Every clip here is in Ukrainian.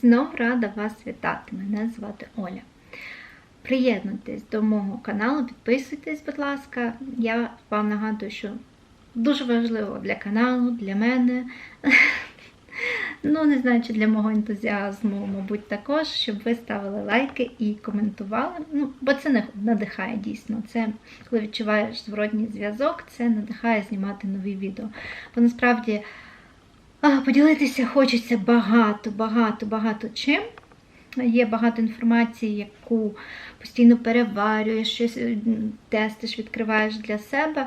Знов рада вас вітати. Мене звати Оля. Приєднуйтесь до мого каналу, підписуйтесь, будь ласка. Я вам нагадую, що дуже важливо для каналу, для мене. Ну, не знаю, чи для мого ентузіазму, мабуть, також, щоб ви ставили лайки і коментували. Ну, бо це не надихає дійсно. Це коли відчуваєш зворотній зв'язок, це надихає знімати нові відео. Бо насправді. А, Поділитися хочеться багато, багато, багато чим. Є багато інформації, яку постійно переварюєш, щось тестиш, відкриваєш для себе,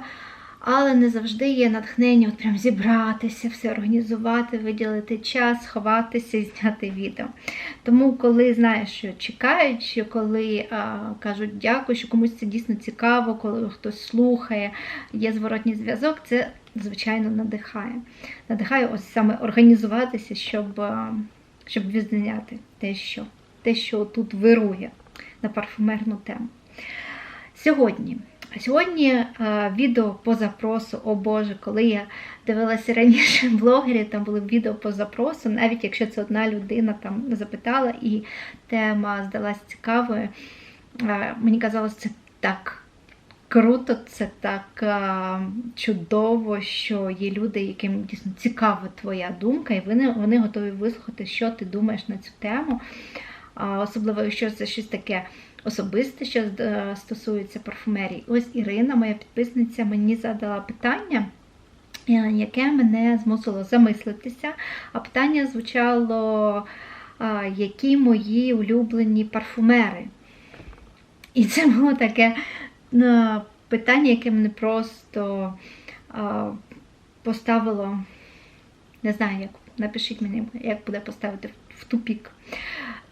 але не завжди є натхнення от прям зібратися, все організувати, виділити час, сховатися і зняти відео. Тому, коли знаєш, що чекають, що коли а, кажуть дякую, що комусь це дійсно цікаво, коли хтось слухає, є зворотній зв'язок, це звичайно надихає. Надихає ось саме організуватися, щоб щоб відзняти те, що те, що тут вирує на парфумерну тему. Сьогодні Сьогодні відео по запросу, о Боже, коли я дивилася раніше блогерів, там були відео по запросу, навіть якщо це одна людина там запитала і тема здалась цікавою, мені казалось, це так круто, це так а, чудово, що є люди, яким дійсно цікава твоя думка, і вони вони готові вислухати, що ти думаєш на цю тему. А, Особливо, якщо це щось таке особисте, що е, стосується парфумерії. Ось Ірина, моя підписниця, мені задала питання. Е, яке мене змусило замислитися, а питання звучало, які мої улюблені парфумери. І це було таке питання, яке мене просто поставило, не знаю, як напишіть мені, як буде поставити в тупік.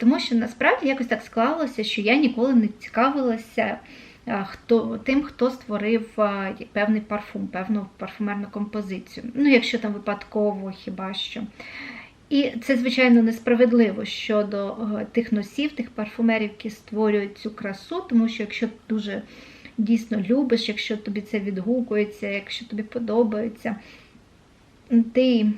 Тому що насправді якось так склалося, що я ніколи не цікавилася хто, тим, хто створив певний парфум, певну парфумерну композицію. Ну, якщо там випадково хіба що. І це, звичайно, несправедливо щодо тих носів, тих парфумерів, які створюють цю красу, тому що якщо дуже дійсно любиш, якщо тобі це відгукується, якщо тобі подобається, ти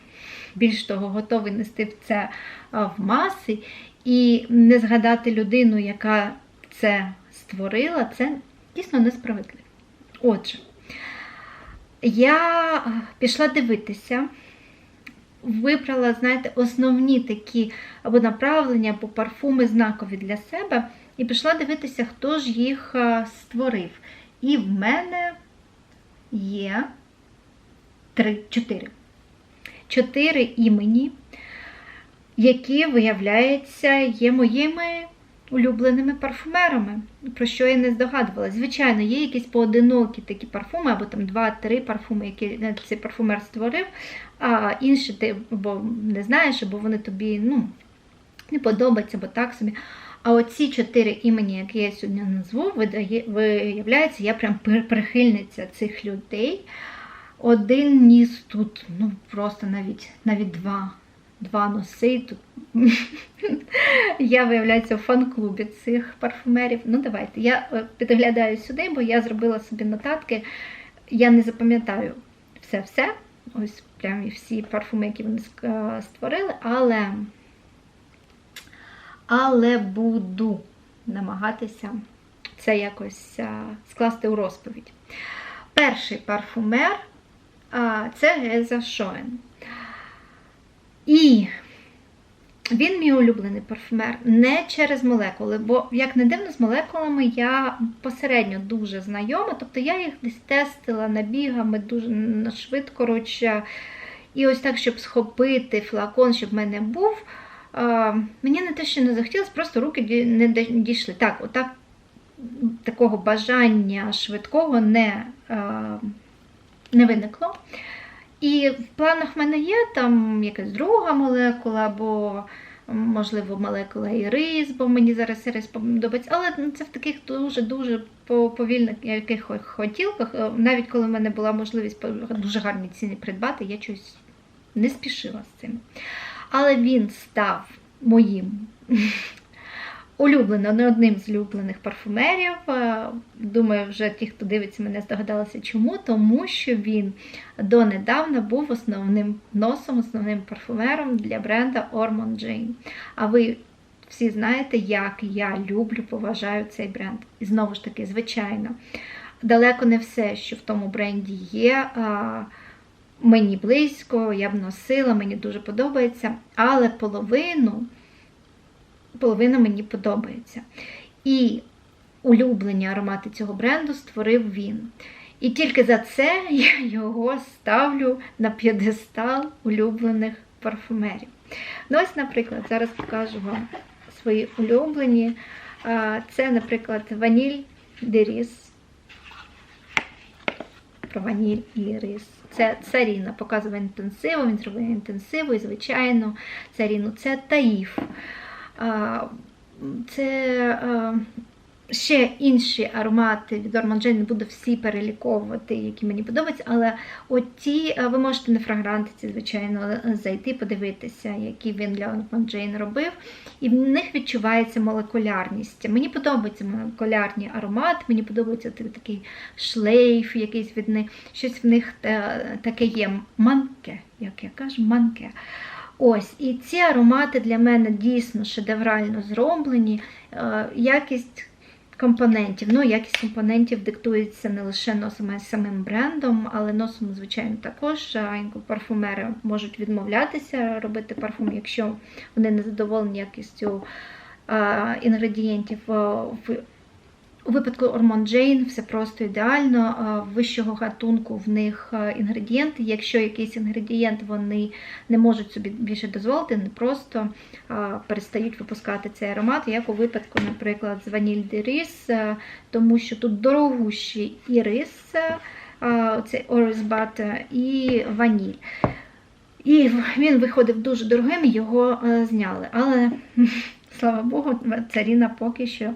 більш того готовий нести це в маси і не згадати людину, яка це створила, це дійсно несправедливо. Отже, я пішла дивитися. Вибрала, знаєте, основні такі або направлення, або парфуми знакові для себе. І пішла дивитися, хто ж їх створив. І в мене є три, чотири. Імені, які, виявляється, є моїми улюбленими парфумерами, про що я не здогадувалася. Звичайно, є якісь поодинокі такі парфуми, або там два-три парфуми, які цей парфумер створив, а інші ти або не знаєш, або вони тобі ну, не подобаються, або так собі. А оці чотири імені, які я сьогодні назву, виявляється, я прям прихильниця цих людей. Один ніс тут, ну просто навіть навіть два два носи. Тут Я, виявляється, в фан-клубі цих парфумерів. Ну, давайте. Я е, підглядаю сюди, бо я зробила собі нотатки. Я не запам'ятаю все-все. Ось прям всі парфуми, які вони е, створили, але але буду намагатися це якось скласти у розповідь. Перший парфумер це Геза Шоен. І він мій улюблений парфумер не через молекули, бо, як не дивно, з молекулами я посередньо дуже знайома, тобто я їх десь тестила набігами дуже швидко. коротше, І ось так, щоб схопити флакон, щоб в мене був. Мені не те, що не захотілося, просто руки не дійшли. Так, отак такого бажання швидкого не не виникло. І в планах в мене є там якась друга молекула, або, можливо, молекула ірис, бо мені зараз ірис подобається. Але це в таких дуже-дуже повільних яких хотілках. Навіть коли в мене була можливість дуже гарній ціні придбати, я щось не спішила з цим. Але він став моїм улюблена, не одним з улюблених парфумерів. Е, Думаю, вже ті, хто дивиться мене, здогадалися чому, тому що він донедавна був основним носом, основним парфумером для бренда Ormond Jane. А ви всі знаєте, як я люблю, поважаю цей бренд. І знову ж таки, звичайно, далеко не все, що в тому бренді є. Мені близько, я б носила, мені дуже подобається, але половину, половина мені подобається. І улюблені аромати цього бренду створив він. І тільки за це я його ставлю на п'єдестал улюблених парфумерів. Ну, ось, наприклад, зараз покажу вам свої улюблені. Це, наприклад, ваніль Деріс. Про ваніль і рис. Це царіна, показує інтенсиву, він зробив інтенсиву і, звичайно, царіну. Це таїф. Це ще інші аромати від Ormond Jane, не буду всі переліковувати, які мені подобаються, але от ті, ви можете на фрагрантиці, звичайно, зайти, подивитися, які він для Ormond Jane робив. І в них відчувається молекулярність. Мені подобаються молекулярні аромати, мені подобається такий шлейф, якийсь від них, щось в них таке є манке, як я кажу, манке. Ось, І ці аромати для мене дійсно шедеврально зроблені. Якість компонентів. Ну, якість компонентів диктується не лише носом, а й самим брендом, але носом, звичайно, також парфумери можуть відмовлятися робити парфум, якщо вони не задоволені якістю інгредієнтів. в у випадку Ормон Джейн все просто ідеально. Вищого гатунку в них інгредієнти. Якщо якийсь інгредієнт вони не можуть собі більше дозволити, не просто перестають випускати цей аромат, як у випадку, наприклад, з ваніль де рис, тому що тут дорогущий і рис, цей оризбат, і ваніль. І він виходив дуже дорогим, його зняли. Але, слава Богу, царіна поки що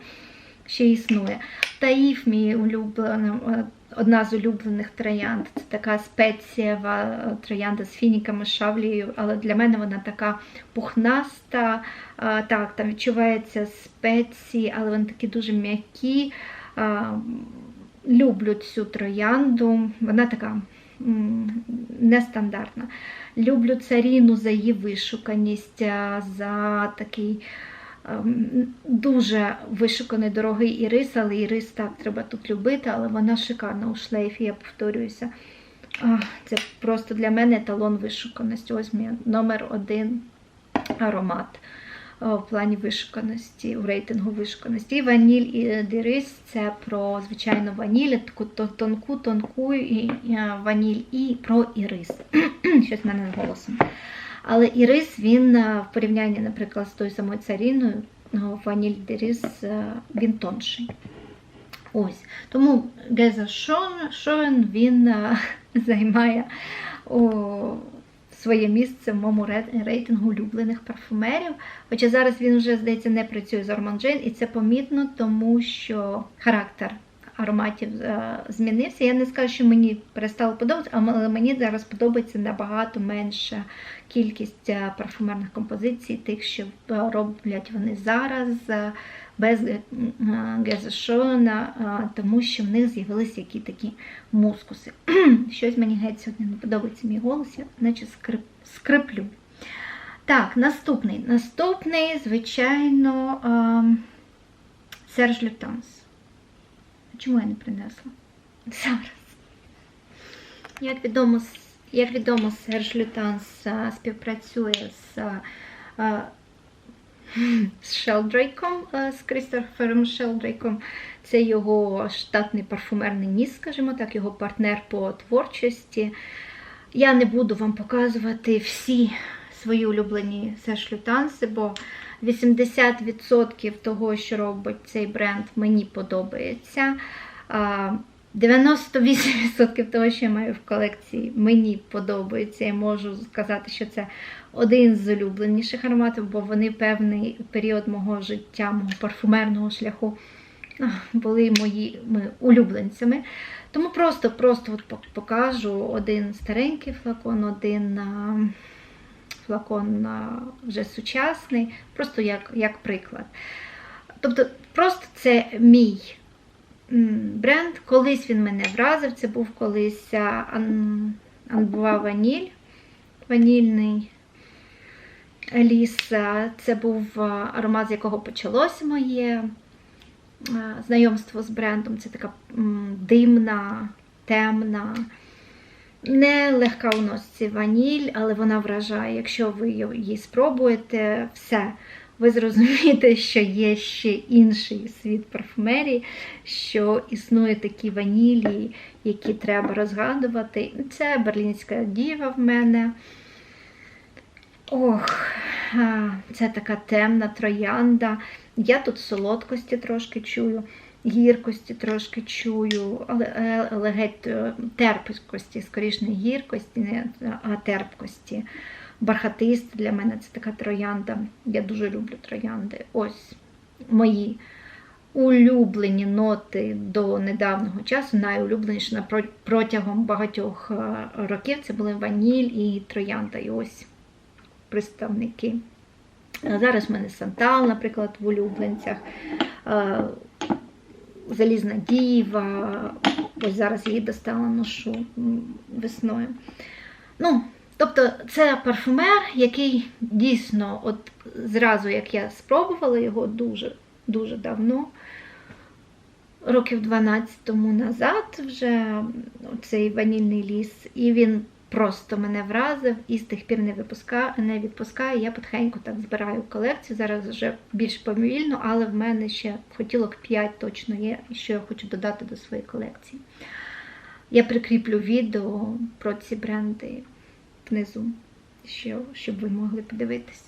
ще існує. Таїф, мій улюблений, е, одна з улюблених троянд. Це така спецієва е, троянда з фініками, шавлією, але для мене вона така пухнаста. Е, так, там відчувається спеції, але вони такі дуже м'які. Люблю цю троянду, вона така нестандартна. Люблю царіну за її вишуканість, за такий дуже вишуканий дорогий ірис, але ірис так треба тут любити, але вона шикарна у шлейфі, я повторююся. Це просто для мене еталон вишуканості. Ось мій номер один аромат в плані вишуканості, у рейтингу вишуканості. І ваніль і дирис це про, звичайно, ваніль, таку тонку, тонку і ваніль і про ірис. Щось в мене голосом. Але ірис, він е, в порівнянні, наприклад, з тою самою царіною, ваніль деріс, е, він тонший. Ось. Тому Шовен він е, займає о, своє місце в моєму рейтингу улюблених парфумерів. Хоча зараз він вже, здається, не працює з Орманджейн, і це помітно, тому що характер ароматів е, змінився. Я не скажу, що мені перестало подобатися, але мені зараз подобається набагато менша кількість е, парфумерних композицій, тих, що е, роблять вони зараз без гезешона, тому що в них з'явилися які такі мускуси. Щось мені геть сьогодні не подобається мій голос, я наче скрип, скриплю. Так, наступний. Наступний, звичайно, Серж Лютанс. Чому я не принесла? Зараз. Як відомо, як відомо Серж Лютанс співпрацює з з Шелдрейком, з Крістофером Шелдрейком. Це його штатний парфумерний ніс, скажімо так, його партнер по творчості. Я не буду вам показувати всі свої улюблені Серж Лютанси, бо 80% того, що робить цей бренд, мені подобається. 98% того, що я маю в колекції, мені подобається. Я можу сказати, що це один з улюбленіших ароматів, бо вони певний період мого життя, мого парфумерного шляху були моїми улюбленцями. Тому просто-просто покажу один старенький флакон, один флакон вже сучасний, просто як як приклад. Тобто, просто це мій бренд. Колись він мене вразив. Це був колись ан, анбуа ваніль, ванільний ліс. Це був аромат, з якого почалося моє знайомство з брендом. Це така димна, темна. Не легка у носці ваніль, але вона вражає. Якщо ви її спробуєте, все, ви зрозумієте, що є ще інший світ парфумерії, що існує такі ванілі, які треба розгадувати. Це берлінська діва в мене. Ох, це така темна троянда. Я тут солодкості трошки чую, гіркості трошки чую, але, е, геть е, терпкості, скоріш не гіркості, а терпкості. Бархатист для мене це така троянда. Я дуже люблю троянди. Ось мої улюблені ноти до недавнього часу, найулюбленіші протягом багатьох е, років це були ваніль і троянда. І ось представники. Зараз в мене Сантал, наприклад, в улюбленцях. Залізна діва. Ось зараз її достала ношу весною. Ну, тобто, це парфумер, який дійсно, от зразу як я спробувала його дуже дуже давно, років 12 тому назад, вже цей ванільний ліс, і він просто мене вразив і з тих пір не випускає, не відпускає. Я потихеньку так збираю колекцію. Зараз вже більш повільно, але в мене ще хотілок 5 точно є, що я хочу додати до своєї колекції. Я прикріплю відео про ці бренди внизу, що, щоб ви могли подивитися.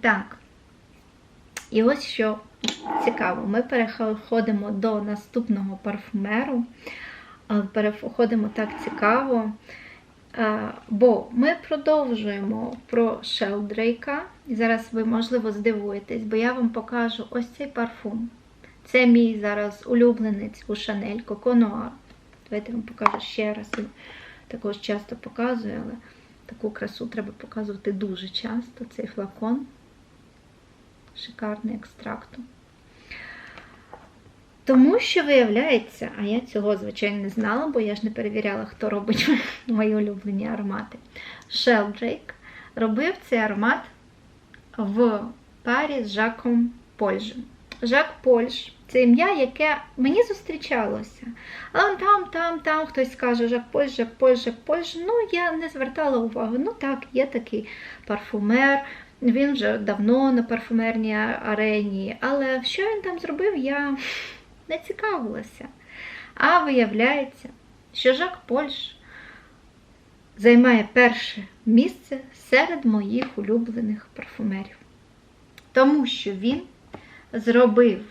Так. І ось що цікаво, ми переходимо до наступного парфумеру. Переходимо так цікаво. Бо ми продовжуємо про Шелдрейка. І зараз ви, можливо, здивуєтесь, бо я вам покажу ось цей парфум. Це мій зараз улюбленець у Шанель Noir. Давайте я вам покажу ще раз. Також часто показую, але таку красу треба показувати дуже часто. Цей флакон. Шикарний екстракту. Тому що виявляється, а я цього, звичайно, не знала, бо я ж не перевіряла, хто робить мої улюблені аромати. Sheldrake робив цей аромат в парі з Жаком Польжем. Жак Польж це ім'я, яке мені зустрічалося. Але там, там, там хтось скаже Жак Польж, Жак Польж, Жак Польж. Ну, я не звертала увагу. Ну так, є такий парфумер. Він вже давно на парфумерній арені. Але що він там зробив, я не цікавилася. А виявляється, що Жак Польш займає перше місце серед моїх улюблених парфумерів. Тому що він зробив,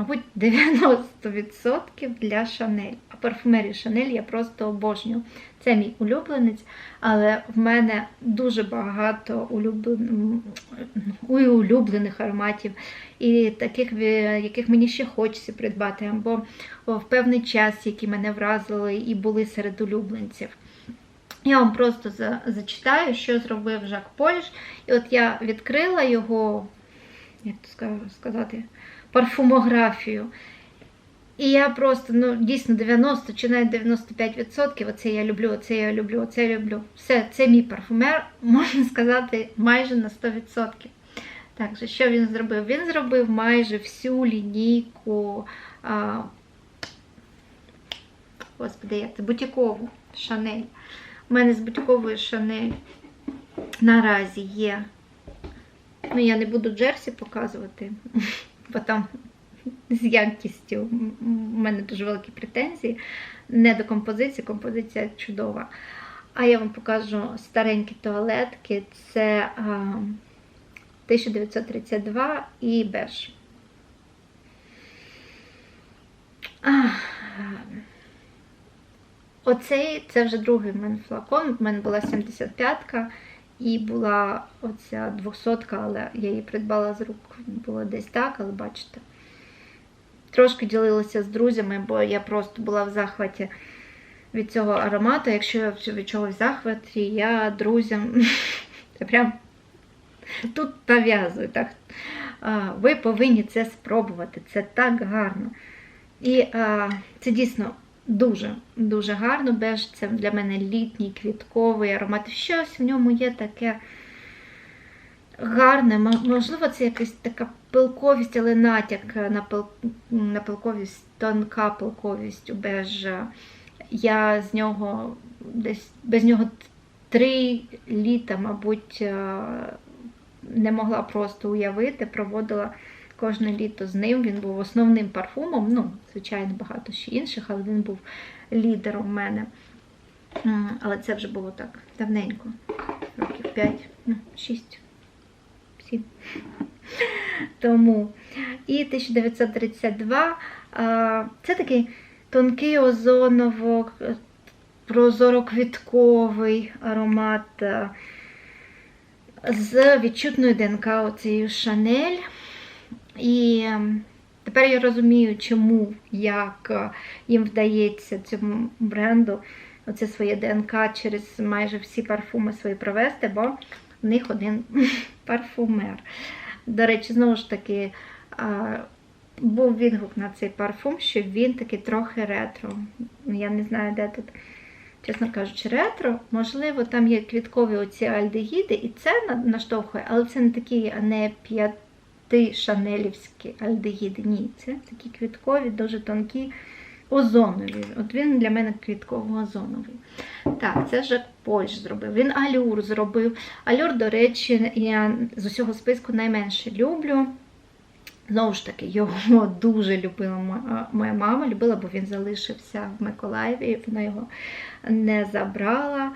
мабуть, 90% для Шанель. А парфумерію Шанель я просто обожнюю. Це мій улюбленець, але в мене дуже багато улюблен... улюблених ароматів, і таких, яких мені ще хочеться придбати, або в певний час, які мене вразили і були серед улюбленців. Я вам просто за, зачитаю, що зробив Жак Польш. І от я відкрила його, як то сказати, парфумографію. І я просто, ну, дійсно 90 чи навіть 95%. Оце я люблю, оце я люблю, оце я люблю. Все, це мій парфумер, можна сказати, майже на 100%. Так, що він зробив? Він зробив майже всю лінійку, а, господи, як це, бутікову шанель. У мене з бутіковою шанель наразі є. Ну, я не буду Джерсі показувати, бо там з якістю. У мене дуже великі претензії. Не до композиції, композиція чудова. А я вам покажу старенькі туалетки. Це а, 1932 і беж. Оцей це вже другий в мене флакон. У мене була 75-ка і була оця 200-ка, але я її придбала з рук. Було десь так, але бачите. Трошки ділилася з друзями, бо я просто була в захваті від цього аромату. Якщо я від чогось захваті, я друзям це прям тут пов'язую. так. ви повинні це спробувати. Це так гарно. І а, це дійсно дуже дуже гарно. Беж це для мене літній квітковий аромат. Щось в ньому є таке гарне. Можливо, це якась така пилковість, але натяк на, пил... на пилковість, тонка пилковість у бежа. Я з нього десь без нього три літа, мабуть, е, не могла просто уявити, проводила кожне літо з ним. Він був основним парфумом. Ну, звичайно, багато ще інших, але він був лідером в мене. Але це вже було так давненько, років 5, ну, 6, 7. Тому. І 1932 це такий тонкий озоново, прозоро-квітковий аромат з відчутною ДНК оцією Шанель. І ем, тепер я розумію, чому, як е, їм вдається цьому бренду оце своє ДНК через майже всі парфуми свої провести, бо в них один парфумер. До речі, знову ж таки, е, був відгук на цей парфум, що він такий трохи ретро. Я не знаю, де тут, чесно кажучи, ретро. Можливо, там є квіткові оці альдегіди, і це наштовхує, але це не такий не 5 антишанелівські альдегід. Ні, це такі квіткові, дуже тонкі, озонові. От він для мене квітково-озоновий. Так, це Жак Польш зробив. Він алюр зробив. Алюр, до речі, я з усього списку найменше люблю. Знову ж таки, його дуже любила моя мама, любила, бо він залишився в Миколаєві, вона його не забрала.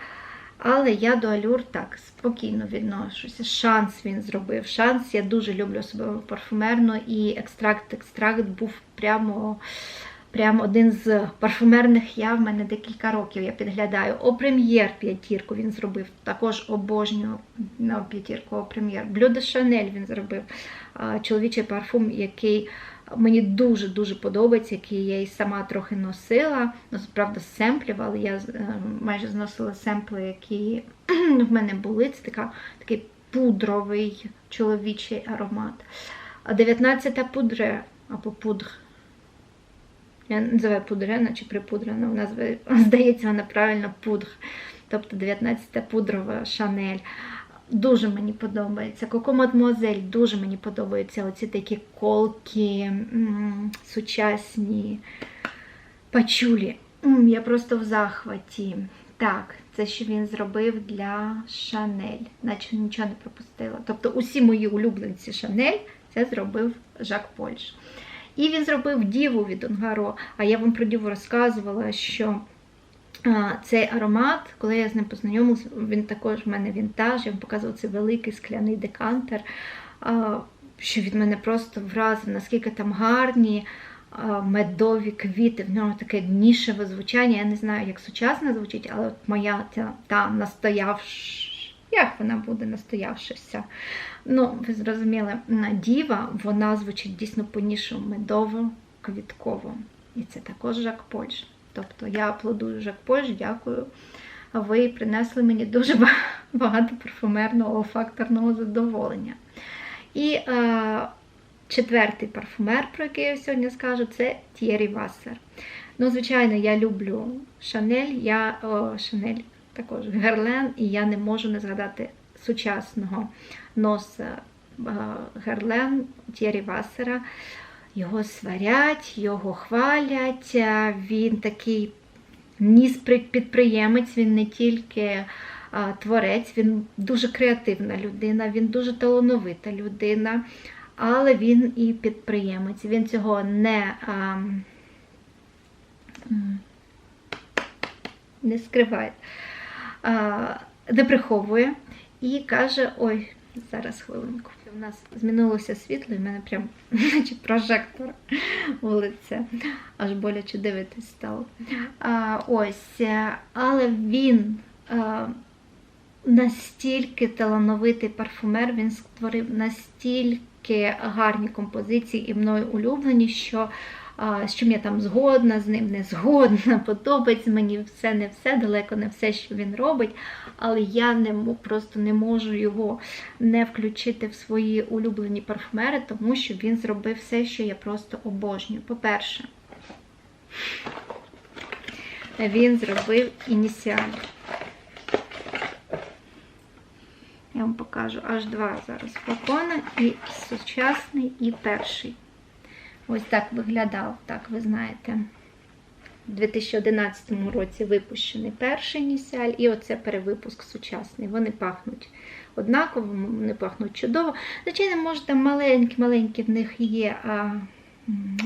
Але я до алюр так спокійно відношуся. Шанс він зробив. Шанс я дуже люблю особливо парфумерно, і екстракт екстракт був прямо. Прямо один з парфумерних я в мене декілька років я підглядаю. О прем'єр п'ятірку він зробив. Також обожнюю на п'ятірку О прем'єр. Блю де Шанель він зробив. Чоловічий парфум, який мені дуже-дуже подобається, який я і сама трохи носила. Ну, правда, семплів, але я е, майже зносила семпли, які в мене були. Це така, такий пудровий чоловічий аромат. 19-та пудре або пудр. Я називаю пудрена чи припудрена, вона здається, вона правильно пудр. Тобто 19-та пудрова Шанель. Дуже мені подобається. Коко Мадмуазель дуже мені подобаються оці такі колки, сучасні пачулі. Я просто в захваті. Так, це що він зробив для Шанель, наче нічого не пропустила. Тобто усі мої улюбленці Шанель це зробив Жак Польш. І він зробив діву від Унгаро. А я вам про діву розказувала, що цей аромат, коли я з ним познайомилася, він також в мене вінтаж, я вам показувала цей великий скляний декантер, що від мене просто вразив, наскільки там гарні медові квіти, в нього таке нішеве звучання. Я не знаю, як сучасно звучить, але от моя та, та настоявш... Як вона буде настоявшися? Ну, ви зрозуміли, діва, вона звучить дійсно по-нішу медово, квітково. І це також Жак Польш. Тобто я аплодую Жак Польш, дякую. Ви принесли мені дуже багато парфумерного факторного задоволення. І е, четвертий парфумер, про який я сьогодні скажу, це Т'єрі Вассер. Ну, звичайно, я люблю Шанель, я о, Шанель також Герлен, і я не можу не згадати сучасного носа Герлен Т'єрі Вассера. Його сварять, його хвалять. е, Він такий ніс підприємець, він не тільки а, творець, він дуже креативна людина, він дуже талановита людина, але він і підприємець. Він цього не, а, не скриває, а, не приховує і каже: ой, зараз хвилинку. У нас змінилося світло, і в мене прям наче прожектор у лице. Аж боляче дивитись стало. А, ось, е, але він а, настільки талановитий парфумер, він створив настільки гарні композиції і мною улюблені, що з чим я там згодна, з ним не згодна, подобається мені все, не все, далеко не все, що він робить. Але я не просто не можу його не включити в свої улюблені парфумери, тому що він зробив все, що я просто обожнюю. По-перше, він зробив ініціаль. Я вам покажу аж два зараз флакони, і сучасний, і перший. Ось так виглядав, так ви знаєте. У 2011 році випущений перший ініціаль, і оце перевипуск сучасний. Вони пахнуть однаково, вони пахнуть чудово. Звичайно, може, там маленькі-маленькі в них є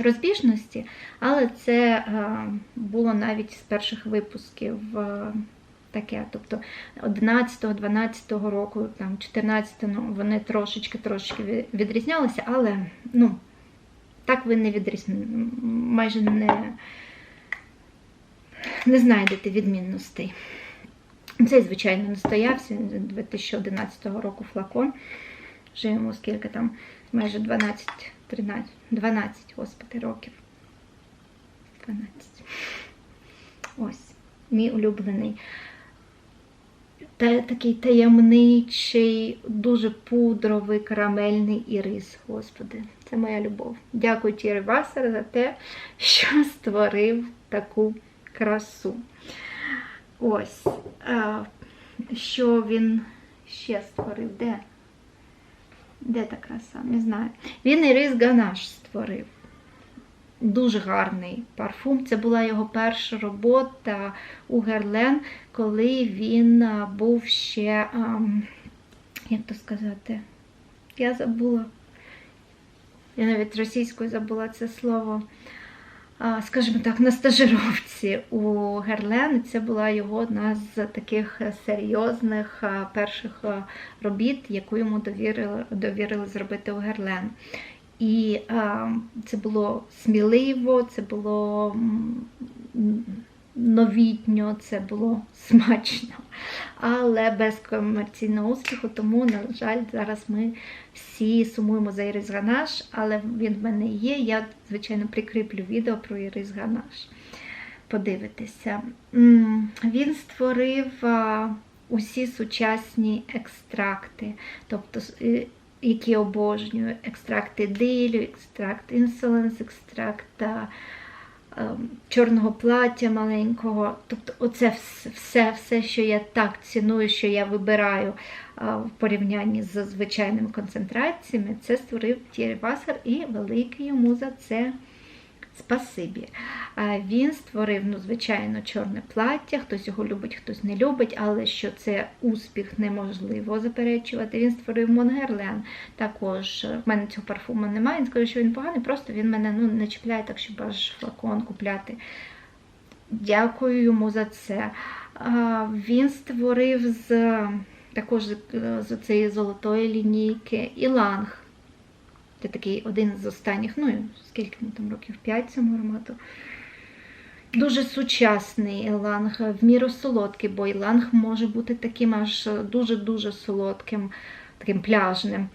розбіжності, але це було навіть з перших випусків. Таке, тобто 11-12 року, там 14 ну, вони трошечки-трошечки відрізнялися, але ну, так ви не відрізняєте, майже не, не знайдете відмінностей. Цей, звичайно, не стоявся 2011 року флакон. Вже йому скільки там, майже 12, 13, 12, господи, років. 12. Ось, мій улюблений. Та, такий таємничий, дуже пудровий, карамельний ірис. Господи, це моя любов. Дякую Тірі Васер за те, що створив таку красу. Ось. Що він ще створив? Де? Де та краса? Не знаю. Він ірис Ганаш створив. Дуже гарний парфум. Це була його перша робота у Герлен, коли він був ще, ам, як то сказати, я забула, я навіть російською забула це слово, скажімо так, на стажировці у Герлен. Це була його одна з таких серйозних перших робіт, яку йому довірили, довірили зробити у Герлен. І а, це було сміливо, це було новітньо, це було смачно, але без комерційного успіху. Тому, на жаль, зараз ми всі сумуємо за Ірис Ганаш, але він в мене є. Я, звичайно, прикріплю відео про Ірис Ганаш. Подивитися. Він створив усі сучасні екстракти, тобто е, які обожнюю. Екстракти дилю, екстракт інсуленс, екстракт ем, чорного плаття маленького. Тобто, оце все, все, що я так ціную, що я вибираю в порівнянні з звичайними концентраціями, це створив Тірі Васер і великий йому за це. Спасибі. Він створив, ну, звичайно, чорне плаття. Хтось його любить, хтось не любить, але що це успіх неможливо заперечувати. Він створив Монгерлен. Також в мене цього парфуму немає. Він скаже, що він поганий, просто він мене ну, не чіпляє, так щоб аж флакон купляти. Дякую йому за це. Він створив з також з, з цієї золотої лінійки Іланг. Це такий один з останніх, ну скільки йому там років 5 цьому аромату. Дуже сучасний іланг, в міру солодкий, бо іланг може бути таким аж дуже-дуже солодким, таким пляжним,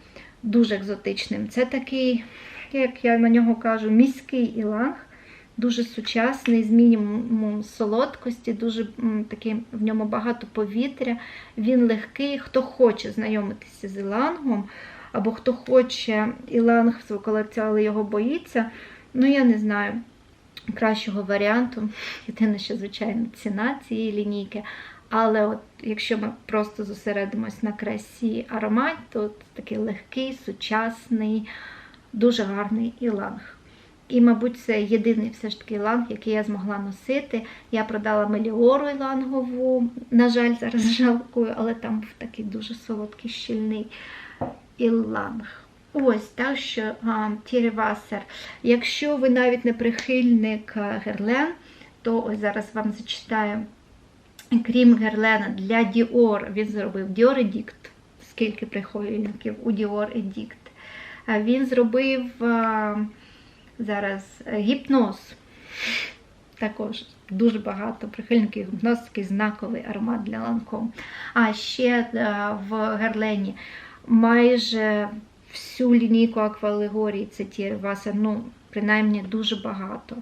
дуже екзотичним. Це такий, як я на нього кажу, міський іланг, дуже сучасний, з мінімумом солодкості, дуже такий, в ньому багато повітря. Він легкий. Хто хоче знайомитися з ілангом, або хто хоче іланг в свою колекцію, але його боїться, ну я не знаю кращого варіанту. Єдине, що, звичайно, ціна цієї лінійки. Але от якщо ми просто зосередимось на красі аромат, то такий легкий, сучасний, дуже гарний іланг. І, мабуть, це єдиний все ж таки іланг, який я змогла носити. Я продала меліору ілангову, на жаль, зараз жалкую, але там був такий дуже солодкий, щільний іланг. Ось так що Тірівасер. Якщо ви навіть не прихильник Герлен, то ось зараз вам зачитаю. Крім Герлена, для Dior він зробив Dior Edict. Скільки прихильників у Dior Edict. А Він зробив а, зараз е, гіпноз. Також дуже багато прихильників гіпноз, такий знаковий аромат для ланком. А ще в Герлені майже всю лінійку аквалегорії це Тірі Васер, ну, принаймні дуже багато.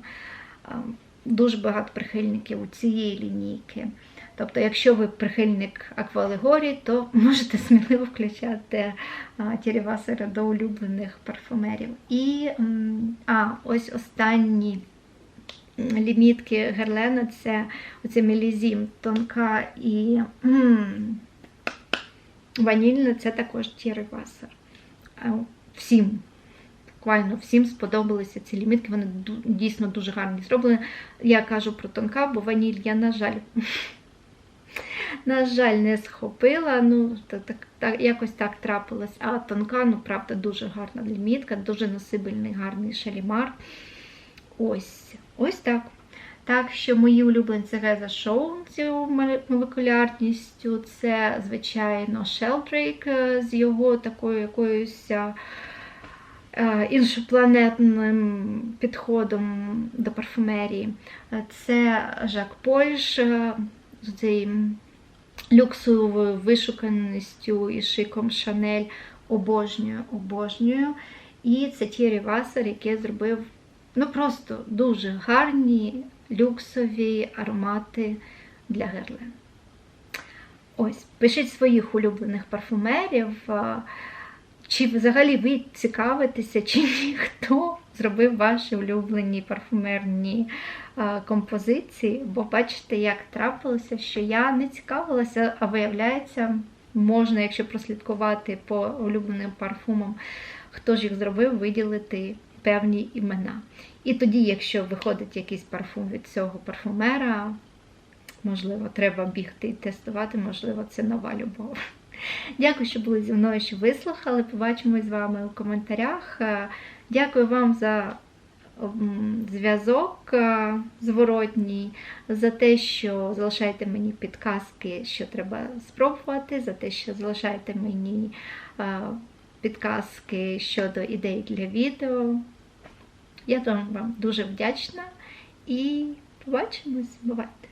Дуже багато прихильників у цієї лінійки. Тобто, якщо ви прихильник аквалегорії, то можете сміливо включати Тірі Васера до улюблених парфумерів. І а, ось останні лімітки Герлена це оце Мелізім тонка і м, ванільна це також Тірі Васер. Всім. Буквально всім сподобалися ці лімітки, вони дійсно дуже гарні зроблені. Я кажу про тонка, бо ваніль я, на жаль, на жаль, не схопила. Ну, так, так, так, якось так трапилось. А тонка, ну, правда, дуже гарна лімітка, дуже носибельний, гарний шалімар. Ось, ось так. Так що мої улюбленці Геза Шоу з молекулярністю, це, звичайно, е, з його такою якоюсь е, іншопланетним підходом до парфумерії. Е, Це Жак Польш е, з цією люксовою вишуканістю і шиком Шанель. Обожнюю, обожнюю. І це Тірі Васер, який зробив ну просто дуже гарні люксові аромати для Герлен. Ось, пишіть своїх улюблених парфумерів. Чи взагалі ви цікавитеся, чи ні, хто зробив ваші улюблені парфумерні композиції? Бо бачите, як трапилося, що я не цікавилася, а виявляється, можна, якщо прослідкувати по улюбленим парфумам, хто ж їх зробив, виділити певні імена. І тоді, якщо виходить якийсь парфум від цього парфумера, можливо, треба бігти і тестувати, можливо, це нова любов. Дякую, що були зі мною, що вислухали. Побачимось з вами у коментарях. Дякую вам за зв'язок е, зворотній, за те, що залишаєте мені підказки, що треба спробувати, за те, що залишаєте мені е, підказки щодо ідей для відео. Я вам дуже вдячна і побачимось. Бувайте!